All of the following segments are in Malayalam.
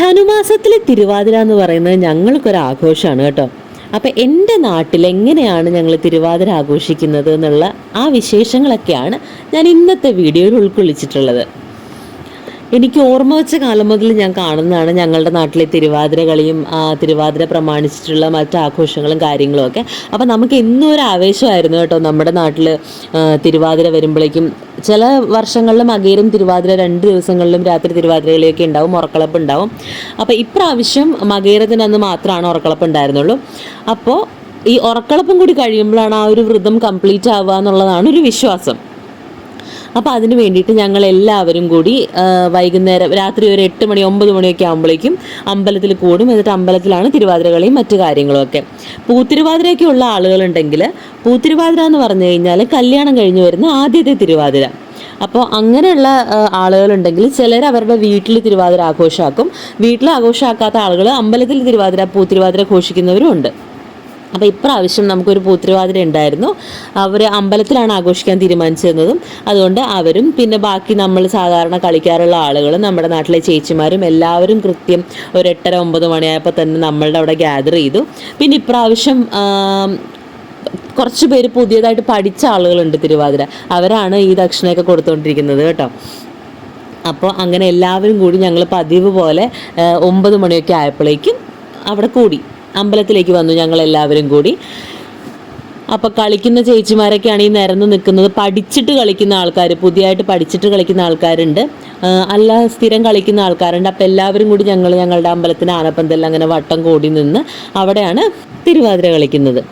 ധനുമാസത്തിലെ തിരുവാതിര എന്ന് പറയുന്നത് ഞങ്ങൾക്കൊരു ആഘോഷമാണ് കേട്ടോ. അപ്പം എന്റെ നാട്ടിൽ എങ്ങനെയാണ് ഞങ്ങൾ തിരുവാതിര ആഘോഷിക്കുന്നത് എന്നുള്ള ആ വിശേഷങ്ങളൊക്കെയാണ് ഞാൻ ഇന്നത്തെ വീഡിയോയിൽ ഉൾക്കൊള്ളിച്ചിട്ടുള്ളത്. എനിക്ക് ഓർമ്മ വെച്ച കാലം മുതൽ ഞാൻ കാണുന്നതാണ് ഞങ്ങളുടെ നാട്ടിലെ തിരുവാതിര കളിയും തിരുവാതിര പ്രമാണിച്ചിട്ടുള്ള മറ്റ് ആഘോഷങ്ങളും കാര്യങ്ങളും ഒക്കെ. അപ്പം നമുക്ക് എന്നും ഒരു ആവേശമായിരുന്നു കേട്ടോ നമ്മുടെ നാട്ടിൽ തിരുവാതിര വരുമ്പോഴേക്കും. ചില വർഷങ്ങളിലും അകേരും തിരുവാതിര രണ്ട് ദിവസങ്ങളിലും രാത്രി തിരുവാതിര കളിയൊക്കെ ഉണ്ടാവും ഉറക്കളപ്പ് ഉണ്ടാവും. അപ്പോൾ ഇപ്രാവശ്യം മകേരത്തിനന്ന് മാത്രമാണ് ഉറക്കളപ്പ് ഉണ്ടായിരുന്നുള്ളൂ. അപ്പോൾ ഈ ഉറക്കളപ്പം കൂടി കഴിയുമ്പോഴാണ് ആ ഒരു വ്രതം കംപ്ലീറ്റ് ആവുക എന്നുള്ളതാണ് ഒരു വിശ്വാസം. അപ്പോൾ അതിന് വേണ്ടിയിട്ട് ഞങ്ങൾ എല്ലാവരും കൂടി വൈകുന്നേരം രാത്രി ഒരു എട്ട് മണി ഒമ്പത് മണിയൊക്കെ ആകുമ്പോഴേക്കും അമ്പലത്തിൽ കൂടും. എന്നിട്ട് അമ്പലത്തിലാണ് തിരുവാതിരകളിയും മറ്റു കാര്യങ്ങളൊക്കെ പൂത്തിരുവാതിരയൊക്കെ ഉള്ള ആളുകളുണ്ടെങ്കിൽ പൂത്തിരുവാതിര എന്ന് പറഞ്ഞു കഴിഞ്ഞാൽ കല്യാണം കഴിഞ്ഞ് വരുന്ന ആദ്യത്തെ തിരുവാതിര. അപ്പോൾ അങ്ങനെയുള്ള ആളുകളുണ്ടെങ്കിൽ ചിലർ അവരുടെ വീട്ടിൽ തിരുവാതിര ആഘോഷമാക്കും. വീട്ടിൽ ആഘോഷമാക്കാത്ത ആളുകൾ അമ്പലത്തിൽ തിരുവാതിര പൂത്തിരുവാതിര ഘോഷിക്കുന്നവരും ഉണ്ട്. അപ്പോൾ ഇപ്രാവശ്യം നമുക്കൊരു പൂത്തിരിവാതിര ഉണ്ടായിരുന്നു. അവർ അമ്പലത്തിലാണ് ആഘോഷിക്കാൻ തീരുമാനിച്ചിരുന്നതും. അതുകൊണ്ട് അവരും പിന്നെ ബാക്കി നമ്മൾ സാധാരണ കളിക്കാറുള്ള ആളുകളും നമ്മുടെ നാട്ടിലെ ചേച്ചിമാരും എല്ലാവരും കൃത്യം ഒരു എട്ടര ഒമ്പത് മണിയായപ്പോൾ തന്നെ നമ്മളുടെ അവിടെ ഗ്യാദർ ചെയ്തു. പിന്നെ ഇപ്രാവശ്യം കുറച്ച് പേര് പുതിയതായിട്ട് പഠിച്ച ആളുകളുണ്ട് തിരുവാതിര. അവരാണ് ഈ ദക്ഷിണയൊക്കെ കൊടുത്തുകൊണ്ടിരിക്കുന്നത് കേട്ടോ. അപ്പോൾ അങ്ങനെ എല്ലാവരും കൂടി ഞങ്ങൾ പതിവ് പോലെ ഒമ്പത് മണിയൊക്കെ ആയപ്പോഴേക്കും അവിടെ കൂടി. അമ്പലത്തിലേക്ക് വന്നു ഞങ്ങൾ എല്ലാവരും കൂടി. അപ്പോൾ കളിക്കുന്ന ചേച്ചിമാരൊക്കെയാണ് ഈ നിരന്ന് നിൽക്കുന്നത്. പഠിച്ചിട്ട് കളിക്കുന്ന ആൾക്കാർ പുതിയതായിട്ട് പഠിച്ചിട്ട് കളിക്കുന്ന ആൾക്കാരുണ്ട്. അല്ല സ്ഥിരം കളിക്കുന്ന ആൾക്കാരുണ്ട്. അപ്പോൾ എല്ലാവരും കൂടി ഞങ്ങൾ ഞങ്ങളുടെ അമ്പലത്തിന് ആനപ്പന്തലിൽ അങ്ങനെ വട്ടം കൂടി നിന്ന് അവിടെയാണ് തിരുവാതിര കളിക്കുന്നത്.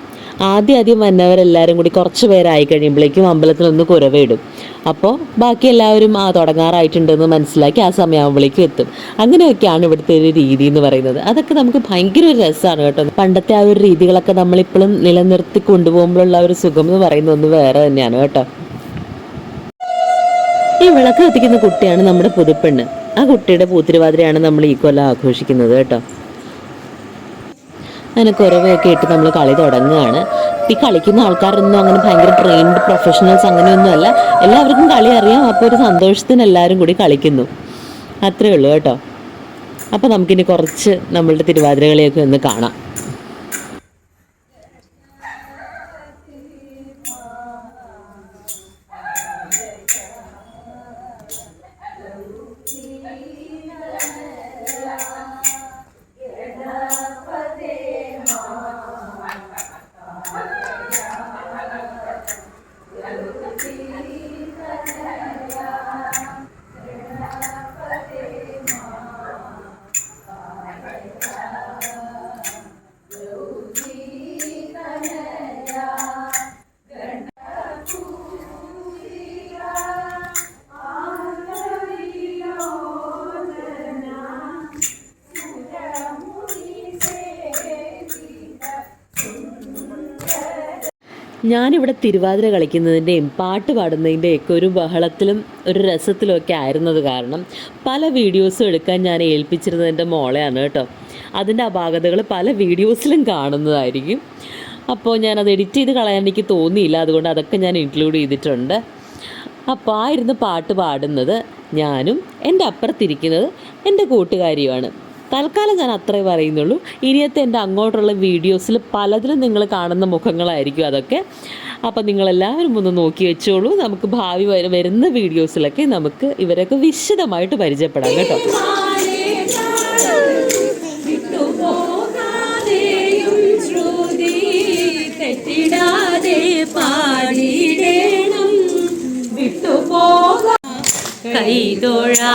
ആദ്യം ആദ്യം വന്നവരെല്ലാവരും കൂടി കുറച്ച് പേരായി കഴിയുമ്പോഴേക്കും അമ്പലത്തിൽ അമ്പലത്തിലൊന്ന് കുരവിടും അപ്പോൾ ബാക്കി എല്ലാവരും ആ തുടങ്ങാറായിട്ടുണ്ടെന്ന് മനസ്സിലാക്കി ആ സമയമാകുമ്പോഴേക്കും എത്തും. അങ്ങനെയൊക്കെയാണ് ഇവിടുത്തെ ഒരു രീതി എന്ന് പറയുന്നത്. അതൊക്കെ നമുക്ക് ഭയങ്കര ഒരു രസമാണ് കേട്ടോ. പണ്ടത്തെ ആ ഒരു രീതികളൊക്കെ നമ്മളിപ്പോഴും നിലനിർത്തി കൊണ്ടുപോകുമ്പോഴുള്ള ഒരു സുഖം എന്ന് പറയുന്നത് ഒന്ന് വേറെ തന്നെയാണ് കേട്ടോ. ഈ വിളക്ക് കത്തിക്കുന്ന കുട്ടിയാണ് നമ്മുടെ പുതുപ്പെണ്ണ്. ആ കുട്ടിയുടെ പൂത്തിരുവാതിരയാണ് നമ്മൾ ഈ കൊല്ലം ആഘോഷിക്കുന്നത് കേട്ടോ. അങ്ങനെ കുറവൊക്കെ ഇട്ട് നമ്മൾ കളി തുടങ്ങുകയാണ്. ഈ കളിക്കുന്ന ആൾക്കാരൊന്നും അങ്ങനെ ഭയങ്കര ട്രെയിൻഡ് പ്രൊഫഷണൽസ് അങ്ങനെയൊന്നും അല്ല. എല്ലാവർക്കും കളി അറിയാം. അപ്പോൾ ഒരു സന്തോഷത്തിന് എല്ലാവരും കൂടി കളിക്കുന്നു. അത്രേ ഉള്ളൂ കേട്ടോ. അപ്പോൾ നമുക്കിനി കുറച്ച് നമ്മളുടെ തിരുവാതിരകളെയൊക്കെ ഒന്ന് കാണാം. ഞാനിവിടെ തിരുവാതിര കളിക്കുന്നതിന്റെയും പാട്ട് പാടുന്നതിന്റെയൊക്കെ ഒരു ബഹളത്തിലും ഒരു രസത്തിലും ഒക്കെ ആയിരുന്നത് കാരണം പല വീഡിയോസും എടുക്കാൻ ഞാൻ ഏൽപ്പിച്ചിരുന്നതിന്റെ മോളെയാണ് കേട്ടോ. അതിന്റെ അപാകതകൾ പല വീഡിയോസിലും കാണുന്നതായിരിക്കും. അപ്പോൾ ഞാനത് എഡിറ്റ് ചെയ്ത് കളയാൻ എനിക്ക് തോന്നിയില്ല. അതുകൊണ്ട് അതൊക്കെ ഞാൻ ഇൻക്ലൂഡ് ചെയ്തിട്ടുണ്ട്. അപ്പോൾ ആ ഇരുന്ന് പാട്ട് പാടുന്നത് ഞാനും എന്റെ അപ്പുറത്തിരിക്കുന്നത് എന്റെ കൂട്ടുകാരിയുമാണ്. തൽക്കാലം ഞാൻ അത്രേ പറയുന്നുള്ളൂ. ഇനിയത്തെ എന്റെ അങ്ങോട്ടുള്ള വീഡിയോസിൽ പലതിലും നിങ്ങൾ കാണുന്ന മുഖങ്ങളായിരിക്കും അതൊക്കെ. അപ്പം നിങ്ങളെല്ലാവരും ഒന്ന് നോക്കി വെച്ചോളൂ. നമുക്ക് ഭാവി വര- വരുന്ന വീഡിയോസിലൊക്കെ നമുക്ക് ഇവരൊക്കെ വിശദമായിട്ട് പരിചയപ്പെടാം കേട്ടോ. കൈതൊഴാ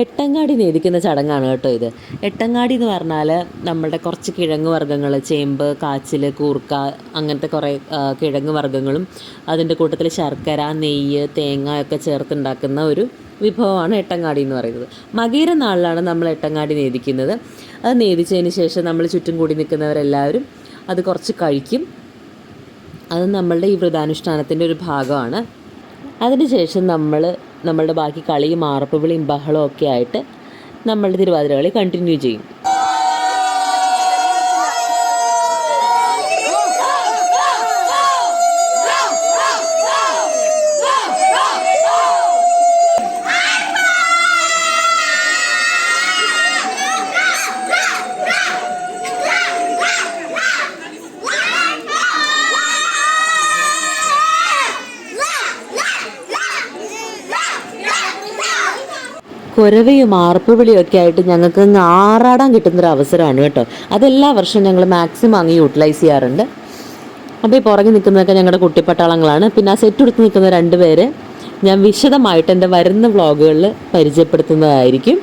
എട്ടങ്ങാടി നേദിക്കുന്ന ചടങ്ങാണ് കേട്ടോ ഇത്. എട്ടങ്ങാടി എന്ന് പറഞ്ഞാൽ നമ്മുടെ കുറച്ച് കിഴങ്ങ് വർഗങ്ങൾ ചേമ്പ് കാച്ചിൽ കൂർക്ക അങ്ങനത്തെ കുറേ കിഴങ്ങ് വർഗങ്ങളും അതിന്റെ കൂട്ടത്തിൽ ശർക്കര നെയ്യ് തേങ്ങ ഒക്കെ ചേർത്തുണ്ടാക്കുന്ന ഒരു വിഭവമാണ് എട്ടങ്ങാടി എന്ന് പറയുന്നത്. മകീര നാളിലാണ് നമ്മൾ എട്ടങ്ങാടി നേദിക്കുന്നത് അത് നേദിച്ചതിന് ശേഷം നമ്മൾ ചുറ്റും കൂടി നിൽക്കുന്നവരെല്ലാവരും അത് കുറച്ച് കഴിക്കും. അത് നമ്മളുടെ ഈ വ്രതാനുഷ്ഠാനത്തിന്റെ ഒരു ഭാഗമാണ്. അതിനുശേഷം നമ്മൾ നമ്മളുടെ ബാക്കി കളിയും ആർപ്പുവിളിയും ബഹളമൊക്കെ ഒക്കെ ആയിട്ട് നമ്മളുടെ തിരുവാതിര കളി കണ്ടിന്യൂ ചെയ്യും. കുരവയും ആർപ്പുവിളിയും ഒക്കെ ആയിട്ട് ഞങ്ങൾക്ക് ആറാടാൻ കിട്ടുന്നൊരു അവസരമാണ് കേട്ടോ. അതെല്ലാ വർഷവും ഞങ്ങൾ മാക്സിമം അങ്ങ് യൂട്ടിലൈസ് ചെയ്യാറുണ്ട്. അപ്പോൾ ഈ പുറകെ നിൽക്കുന്നതൊക്കെ ഞങ്ങളുടെ കുട്ടിപ്പട്ടാളങ്ങളാണ്. പിന്നെ ആ സെറ്റ് എടുത്ത് നിൽക്കുന്ന രണ്ട് പേര് ഞാൻ വിശദമായിട്ട് എന്റെ വരുന്ന വ്ളോഗുകളിൽ പരിചയപ്പെടുത്തുന്നതായിരിക്കും.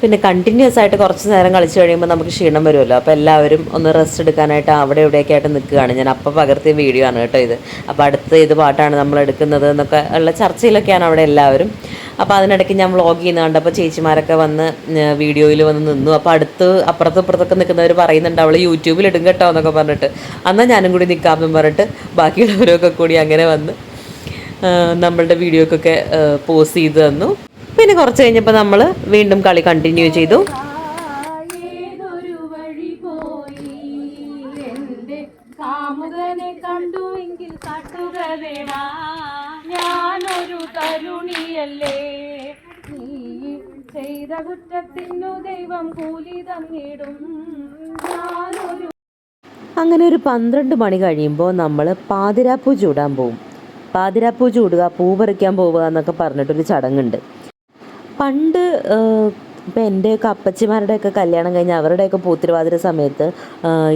പിന്നെ കണ്ടിന്യൂസ് ആയിട്ട് കുറച്ച് നേരം കളിച്ചു കഴിയുമ്പോൾ നമുക്ക് ക്ഷീണം വരുമല്ലോ. അപ്പോൾ എല്ലാവരും ഒന്ന് റെസ്റ്റ് എടുക്കാനായിട്ട് അവിടെ ഇവിടെയൊക്കെ ആയിട്ട് നിൽക്കുകയാണ്. ഞാൻ അപ്പോൾ പകർത്തിയ വീഡിയോ ആണ് കേട്ടോ ഇത്. അപ്പോൾ അടുത്ത ഇത് പാട്ടാണ് നമ്മൾ എടുക്കുന്നത് എന്നൊക്കെ ഉള്ള ചർച്ചയിലൊക്കെയാണ് അവിടെ എല്ലാവരും. അപ്പോൾ അതിനിടയ്ക്ക് ഞാൻ വ്ളോഗ് ചെയ്യുന്ന കണ്ടപ്പോൾ ചേച്ചിമാരൊക്കെ വന്ന് വീഡിയോയിൽ വന്ന് നിന്നു. അപ്പോൾ അടുത്ത് അപ്പുറത്തും ഇപ്പുറത്തൊക്കെ നിൽക്കുന്നവർ പറയുന്നുണ്ട് അവൾ യൂട്യൂബിൽ ഇടും കേട്ടോ എന്നൊക്കെ പറഞ്ഞിട്ട്. അന്നാ ഞാനും കൂടി നിൽക്കാമെന്ന് പറഞ്ഞിട്ട് ബാക്കിയുള്ളവരൊക്കെ കൂടി അങ്ങനെ വന്ന് നമ്മളുടെ വീഡിയോക്കൊക്കെ പോസ്റ്റ് ചെയ്ത് തന്നു. പിന്നെ കുറച്ച് കഴിഞ്ഞപ്പോൾ നമ്മൾ വീണ്ടും കളി കണ്ടിന്യൂ ചെയ്തു. കാമുകനെ കാട്ടുക വേണ. ഞാനൊരു തരുണിയല്ലേ. ചെയ്ത കുറ്റത്തിനു ദൈവം കൂലി തന്നിടും. ഞാനൊരു അങ്ങനെ ഒരു പന്ത്രണ്ട് മണി കഴിയുമ്പോൾ നമ്മൾ പാതിരാപ്പൂ ചൂടാൻ പോവും. പാതിരാപ്പൂ ചൂടുക പൂ പറിക്കാൻ പോവുക എന്നൊക്കെ പറഞ്ഞിട്ടൊരു ചടങ്ങുണ്ട്. പണ്ട് ഇപ്പം എന്റെയൊക്കെ അപ്പച്ചിമാരുടെയൊക്കെ കല്യാണം കഴിഞ്ഞ് അവരുടെയൊക്കെ പൂത്തിരുവാതിര സമയത്ത്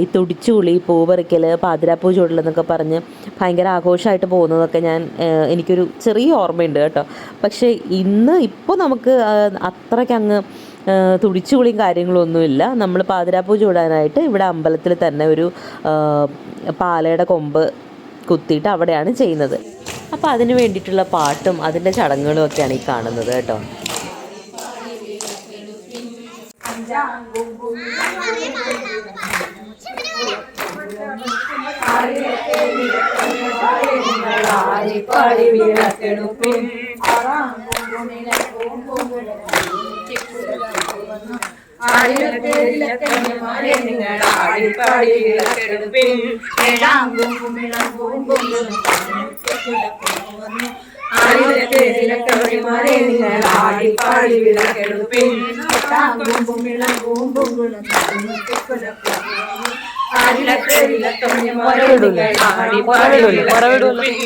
ഈ തുടിച്ചുളി പൂ പറിക്കൽ പാതിരാപ്പൂ ചൂടൽ എന്നൊക്കെ പറഞ്ഞ് ഭയങ്കര ആഘോഷമായിട്ട് പോകുന്നതൊക്കെ ഞാൻ എനിക്കൊരു ചെറിയ ഓർമ്മയുണ്ട് കേട്ടോ. പക്ഷേ ഇന്ന് ഇപ്പോൾ നമുക്ക് അത്രയ്ക്കങ്ങ് ആ, തുടിച്ചുകുളിയും കാര്യങ്ങളൊന്നുമില്ല നമ്മൾ പാതിരാപ്പൂ ചൂടാനായിട്ട് ഇവിടെ അമ്പലത്തിൽ തന്നെ ഒരു പാലയുടെ കൊമ്പ് കുത്തിയിട്ട് അവിടെയാണ് ചെയ്യുന്നത്. അപ്പോൾ അതിന് വേണ്ടിയിട്ടുള്ള പാട്ടും അതിന്റെ ചടങ്ങുകളും ഒക്കെയാണ് ഈ കാണുന്നത് കേട്ടോ. ஆடிப்பாடி விளக்கெடுப்பின் ஆயிரத்தே விளக்கணி மாறே நீங்கள் ஆடிப்பாடி விளக்கெடுப்பின் ஏழாங்கும் குமிழம் பூம்பொங்கலும் ആയിരത്തിരക്കവഴിമാരെ നിങ്ങൾ ആടിപ്പാടി വിളക്കെടുപ്പിൻ ആയിരത്തിരക്കവഴിമാരെ നിങ്ങൾ ആടിപ്പാടി വിളക്കെടുപ്പിൻ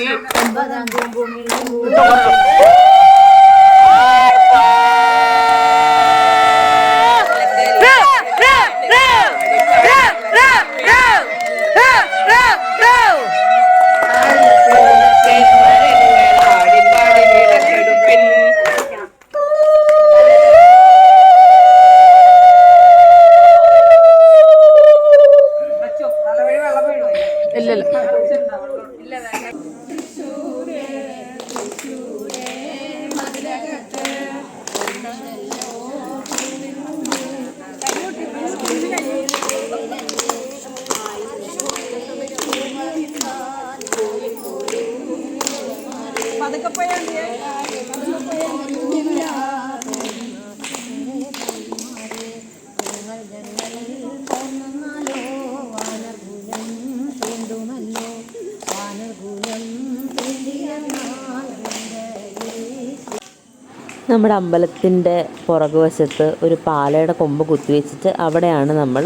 നമ്മുടെ അമ്പലത്തിന്റെ പുറകുവശത്ത് ഒരു പാലയുടെ കൊമ്പ് കുത്തിവെച്ചിട്ട് അവിടെയാണ് നമ്മൾ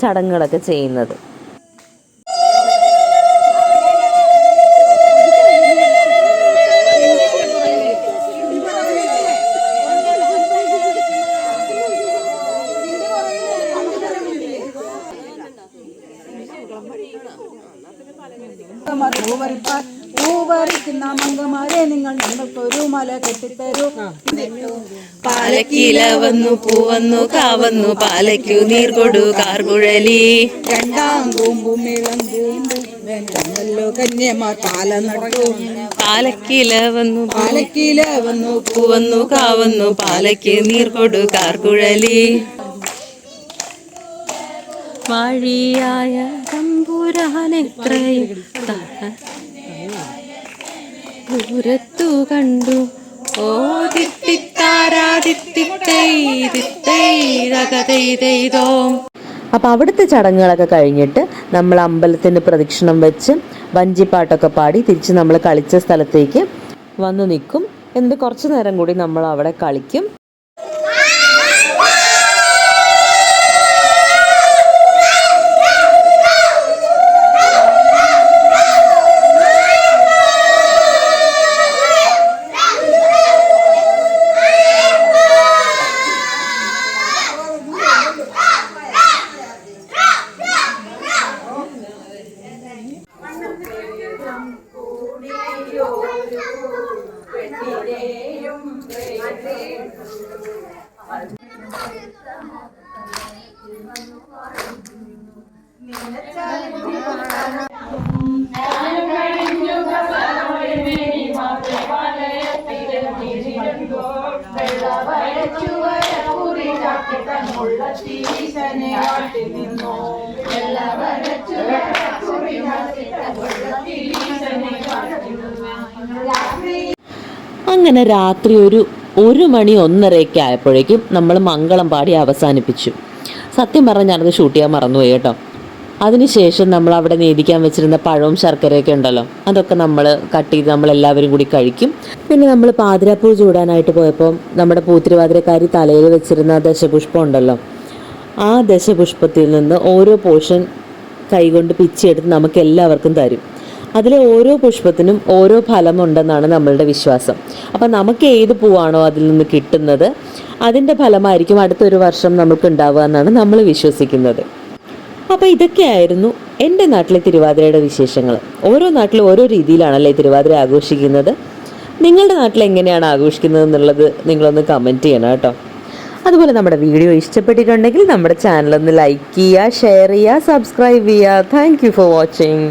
ചടങ്ങുകളൊക്കെ ചെയ്യുന്നത്. മല കെട്ടിത്തരൂ. പാലക്കില വന്നു പൂവന്നു കാവന്നു പാലയ്ക്കു നീർ കൊടു കാർകുഴലി രണ്ടാം കൂമ്പും ഇളം കൂമ്പും വന്നല്ലോ കന്യമാർ പാല നട്ടു പാലക്കില വന്നു പാലക്കില വന്നു പൂവന്നു കാവന്നു പാലയ്ക്ക് നീർ കൊടു കാർകുഴലി വഴിയായ തമ്പുരാനെത്രയും ദൂരത്തു കണ്ടു. ഓ തിത്തിത്താരാതിത്തിത്തൈതോ അപ്പോൾ അവിടുത്തെ ചടങ്ങുകളൊക്കെ കഴിഞ്ഞിട്ട് നമ്മൾ അമ്പലത്തിന് പ്രദക്ഷിണം വെച്ച് വഞ്ചിപ്പാട്ടൊക്കെ പാടി തിരിച്ച് നമ്മൾ കളിച്ച സ്ഥലത്തേക്ക് വന്നു നിൽക്കും. എന്നിട്ട് കുറച്ച് നേരം കൂടി നമ്മൾ അവിടെ കളിക്കും. അങ്ങനെ രാത്രി ഒരു ഒരു മണി ഒന്നരയൊക്കെ ആയപ്പോഴേക്കും നമ്മൾ മംഗളം പാടി അവസാനിപ്പിച്ചു. സത്യം പറഞ്ഞാൽ ഞാനത് ഷൂട്ട് ചെയ്യാൻ മറന്നുപോയി കേട്ടോ. അതിനുശേഷം നമ്മൾ അവിടെ നേദിക്കാൻ വെച്ചിരുന്ന പഴവും ശർക്കരയൊക്കെ ഉണ്ടല്ലോ. അതൊക്കെ നമ്മൾ കട്ട് ചെയ്ത് നമ്മൾ എല്ലാവരും കൂടി കഴിക്കും. പിന്നെ നമ്മൾ പാതിരാപ്പൂ ചൂടാനായിട്ട് പോയപ്പോൾ നമ്മുടെ പൂത്തിരുവാതിരക്കാരി തലയിൽ വെച്ചിരുന്ന ദശപുഷ്പം ഉണ്ടല്ലോ. ആ ദശപുഷ്പത്തിൽ നിന്ന് ഓരോ പോർഷൻ കൈകൊണ്ട് പിച്ചെടുത്ത് നമുക്ക് എല്ലാവർക്കും തരും. അതിലെ ഓരോ പുഷ്പത്തിനും ഓരോ ഫലമുണ്ടെന്നാണ് നമ്മളുടെ വിശ്വാസം. അപ്പം നമുക്ക് ഏത് പൂവാണോ അതിൽ നിന്ന് കിട്ടുന്നത് അതിന്റെ ഫലമായിരിക്കും അടുത്തൊരു വർഷം നമുക്ക് ഉണ്ടാവുക എന്നാണ് നമ്മൾ വിശ്വസിക്കുന്നത്. അപ്പോൾ ഇതൊക്കെയായിരുന്നു എന്റെ നാട്ടിലെ തിരുവാതിരയുടെ വിശേഷങ്ങൾ. ഓരോ നാട്ടിലും ഓരോ രീതിയിലാണല്ലേ തിരുവാതിര ആഘോഷിക്കുന്നത്? നിങ്ങളുടെ നാട്ടിൽ എങ്ങനെയാണ് ആഘോഷിക്കുന്നത് എന്നുള്ളത് നിങ്ങളൊന്ന് കമന്റ് ചെയ്യണം കേട്ടോ. അതുപോലെ നമ്മുടെ വീഡിയോ ഇഷ്ടപ്പെട്ടിട്ടുണ്ടെങ്കിൽ നമ്മുടെ ചാനൽ ഒന്ന് ലൈക്ക് ചെയ്യുക ഷെയർ ചെയ്യുക സബ്സ്ക്രൈബ് ചെയ്യുക. Thank for watching